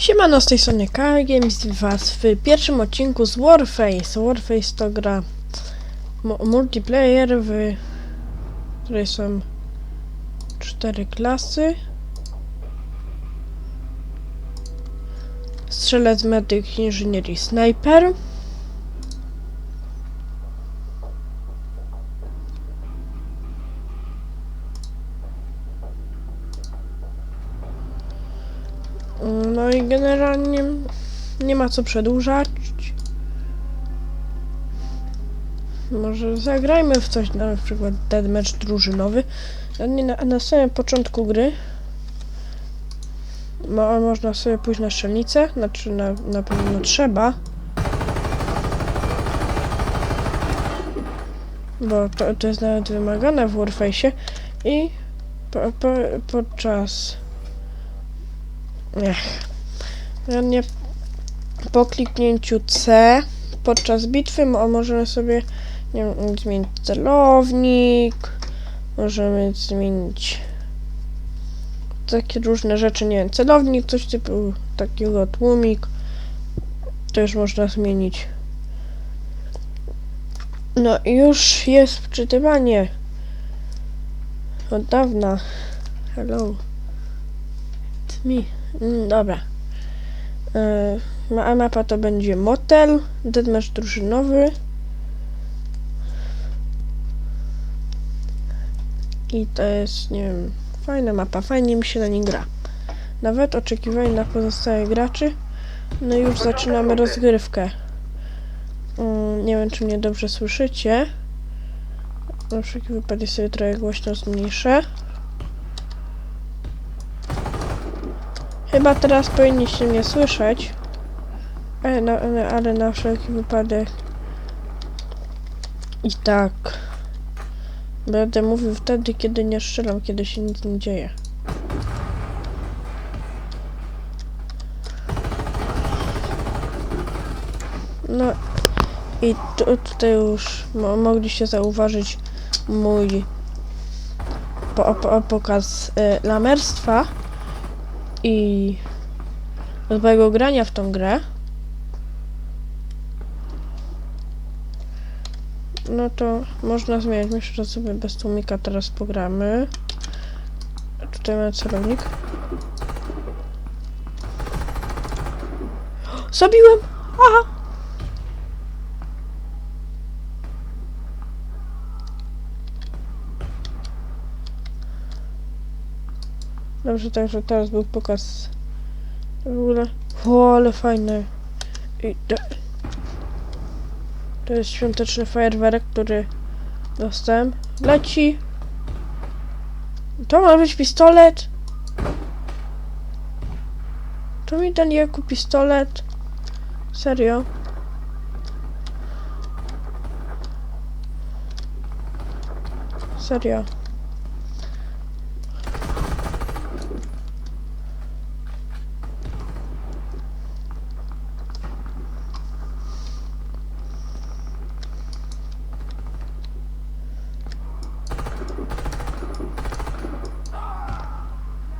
Siemano, z tej strony Games was w pierwszym odcinku z Warface. Warface to gra mu- multiplayer, w której są cztery klasy. Strzelec, medyk, inżynier i snajper. No i generalnie nie ma co przedłużać. Może zagrajmy w coś, na przykład deathmatch drużynowy. A nie na, na samym początku gry mo, można sobie pójść na strzelnicę, znaczy na, na pewno trzeba. Bo to, to jest nawet wymagane w Warface'ie i po, po, podczas Ech. Nie. Po kliknięciu C podczas bitwy mo- możemy sobie nie wiem, zmienić celownik, możemy zmienić takie różne rzeczy, nie wiem, celownik, coś typu takiego tłumik, też można zmienić. No i już jest wczytywanie od dawna. Hello. It's me. Mm, dobra. Yy, ma- mapa to będzie motel, deathmatch drużynowy. I to jest, nie wiem, fajna mapa, fajnie mi się na niej gra. Nawet oczekiwanie na pozostałych graczy. No i już zaczynamy rozgrywkę. Mm, nie wiem, czy mnie dobrze słyszycie. Na wszelki wypadek sobie trochę głośno zmniejszę. Chyba teraz powinniście mnie słyszeć. Ale na, ale, ale na wszelki wypadek. I tak. Będę mówił wtedy, kiedy nie strzelam, kiedy się nic nie dzieje. No i tu, tutaj już mo, mogliście zauważyć mój po, po, pokaz y, lamerstwa i od mojego grania w tą grę, no to można zmieniać. Myślę, że sobie bez tłumika teraz pogramy. Tutaj mamy celownik. Zabiłem! Aha! Dobrze, także teraz był pokaz w ogóle. O, ale fajne. I to, to jest świąteczny fajerwerek, który dostałem. Leci. To ma być pistolet. To mi dali jako pistolet. Serio. Serio.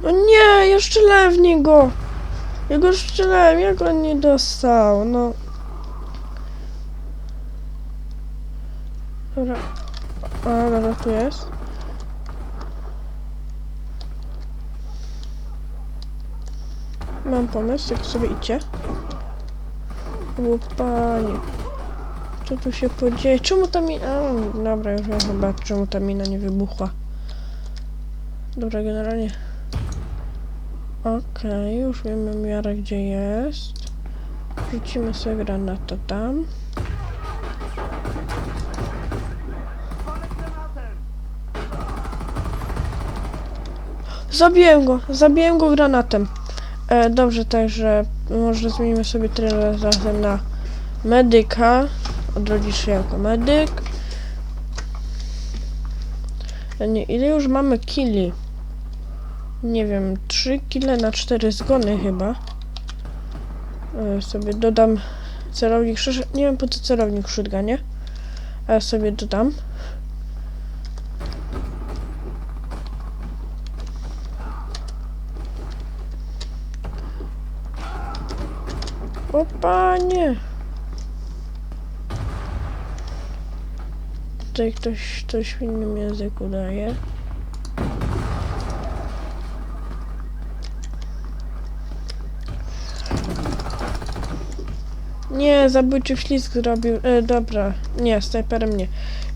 No nie, ja strzelałem w niego. Ja go strzelałem, jak on nie dostał, no. Dobra. A, dobra, tu jest. Mam pomysł, jak sobie idzie. O panie. Co tu się podzieje? Czemu ta mina... A, dobra, już wiem chyba, czemu ta mina nie wybuchła. Dobra, generalnie... Okej, już wiemy miarę gdzie jest. Rzucimy sobie granatę tam. Zabiłem go, zabiłem go granatem. E, dobrze, także może zmienimy sobie tyle razem na medyka. Odrodzisz się jako medyk. E, Nie, ile już mamy killi? Nie wiem, 3 kile na 4 zgony chyba. E, sobie dodam celownik. Nie wiem po co celownik szydga, nie? Ale sobie dodam. O panie! Tutaj ktoś coś w innym języku daje. Nie, zabójczy ślizg zrobił. E, dobra, nie, snajperem nie.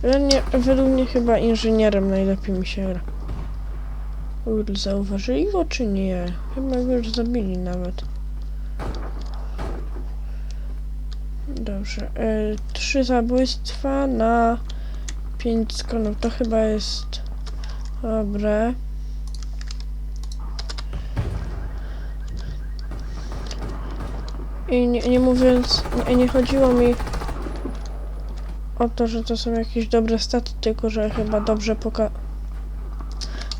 Ale nie, według mnie chyba inżynierem najlepiej mi się gra. Zauważyli go czy nie? Chyba go już zabili nawet. Dobrze. E, trzy zabójstwa na pięć skonów. To chyba jest dobre. I nie, nie mówiąc, nie, nie chodziło mi o to, że to są jakieś dobre staty, tylko że chyba dobrze poka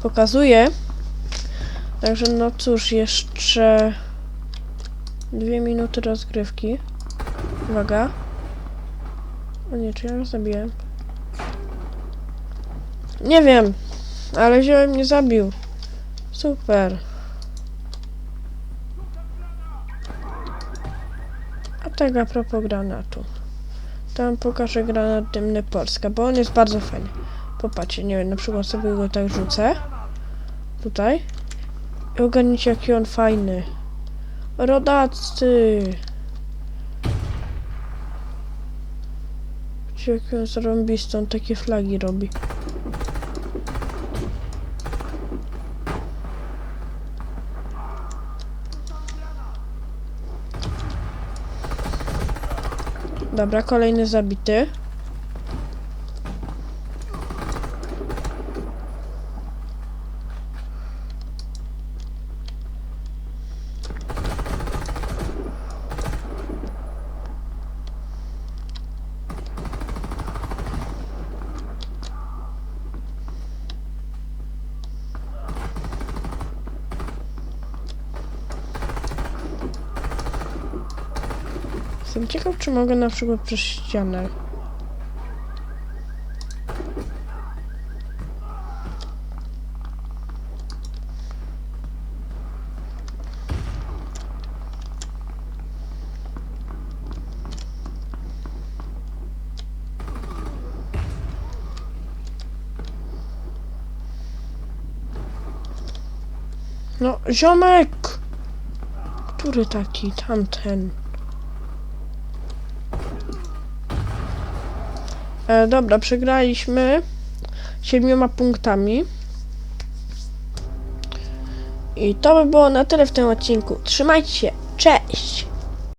pokazuje. Także no cóż, jeszcze dwie minuty rozgrywki. Uwaga. O nie, czy ja ją zabiłem? Nie wiem, ale ziołem mnie zabił. Super. Tak a propos granatu. Tam pokażę granat dymny Polska, bo on jest bardzo fajny. Popatrzcie, nie wiem, na przykład sobie go tak rzucę. Tutaj. I ogarnijcie jaki on fajny. Rodacy! Widzicie, Jak on zarąbisty, on takie flagi robi. Dobra, kolejny zabity. Jestem ciekaw, czy mogę na przykład przez ścianę. No, ziomek! Który taki? Tamten. E, dobra, przegraliśmy siedmioma punktami. I to by było na tyle w tym odcinku. Trzymajcie się, cześć!